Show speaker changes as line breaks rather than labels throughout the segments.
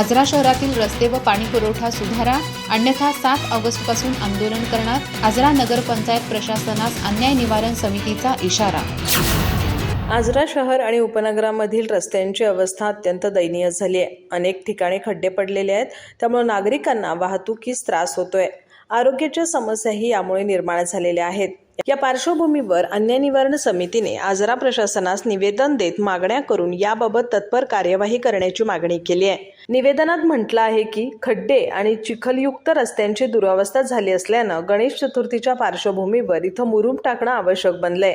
आजरा शहरातील रस्ते व पाणी पुरवठा सुधारा अन्यथा सात ऑगस्टपासून आंदोलन करणार आजरा नगरपंचायत प्रशासनास अन्याय निवारण समितीचा इशारा.
आजरा शहर आणि उपनगरामधील रस्त्यांची अवस्था अत्यंत दयनीय झाली आहे. अनेक ठिकाणी खड्डे पडलेले आहेत. त्यामुळे नागरिकांना वाहतुकीस त्रास होतोय. आरोग्याच्या समस्याही यामुळे निर्माण झालेल्या आहेत. या पार्श्वभूमीवर अन्य निवारण समितीने आजरा प्रशासनास निवेदन देत मागण्या करून याबाबत तत्पर कार्यवाही करण्याची मागणी केली आहे. निवेदनात म्हटलं आहे की खड्डे आणि चिखलयुक्त रस्त्यांची दुरावस्था झाली असल्यानं गणेश चतुर्थीच्या पार्श्वभूमीवर इथं मुरुम टाकणं आवश्यक बनलंय.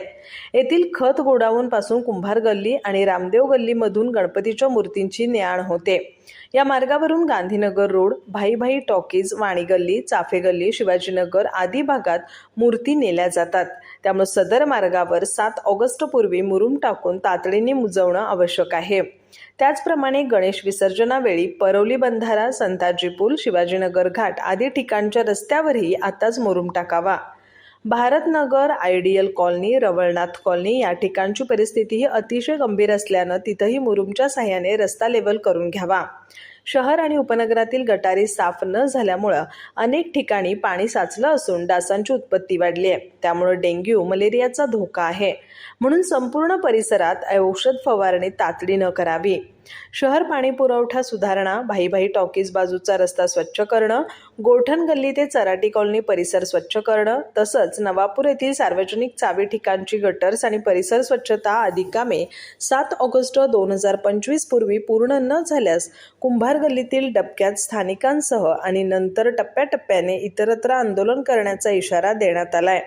येथील खत गोडाऊन पासून कुंभार गल्ली आणि रामदेव गल्लीमधून गणपतीच्या मूर्तींची ने आण होते. या मार्गावरून गांधीनगर रोड भाईभाई टॉकीज वाणी गल्ली चाफे गल्ली शिवाजीनगर आदी भागात मूर्ती नेल्या जातात. त्यामुळे सदर मार्गावर सात ऑगस्टपूर्वी मुरुम टाकून तातडीने मुजवणं आवश्यक आहे. त्याचप्रमाणे गणेश विसर्जनावेळी परवली बंधारा संताजी पूल शिवाजीनगर घाट आदी ठिकाणच्या रस्त्यावरही आताच मुरुम टाकावा. Bharatnagar ideal colony Rawalnath colony या ठिकाणची परिस्थितीही अतिशय गंभीर असल्यानं तिथंही मुरुमच्या सहाय्याने रस्ता लेवल करून घ्यावा. शहर आणि उपनगरातील गटारी साफ न झाल्यामुळं अनेक ठिकाणी पाणी साचलं असून डासांची उत्पत्ती वाढली आहे. त्यामुळं डेंग्यू मलेरियाचा धोका आहे. म्हणून संपूर्ण परिसरात औषध फवारणी तातडीनं करावी. शहर पाणी पुरवठा सुधारणा भाईभाई टॉकीज बाजूचा रस्ता स्वच्छ करणं गोठण गल्ली ते चराटी कॉलनी परिसर स्वच्छ करणं तसंच नवापूर येथील सार्वजनिक चावी ठिकाणची गटर्स आणि परिसर स्वच्छता आदी कामे सात ऑगस्ट दोन हजार पंचवीस पूर्वी पूर्ण न झाल्यास कुंभार गल्लीतील डबक्यात स्थानिकांसह आणि नंतर टप्प्याटप्प्याने इतरत्र आंदोलन करण्याचा इशारा देण्यात आलाय.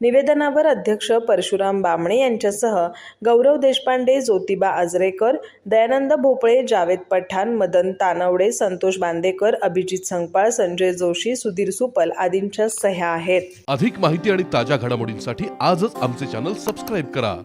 निवेदनावर अध्यक्ष परशुराम बामणे यांच्यासह गौरव देशपांडे ज्योतिबा आजरेकर दयानंद भोपळे जावेद पठाण मदन तानवडे संतोष बांदेकर अभिजित संगपाळ संजय जोशी सुधीर सुपल आदींच्या सह्या आहेत.
अधिक माहिती आणि ताज्या घडामोडींसाठी आजच आमचे चॅनल सबस्क्राईब करा.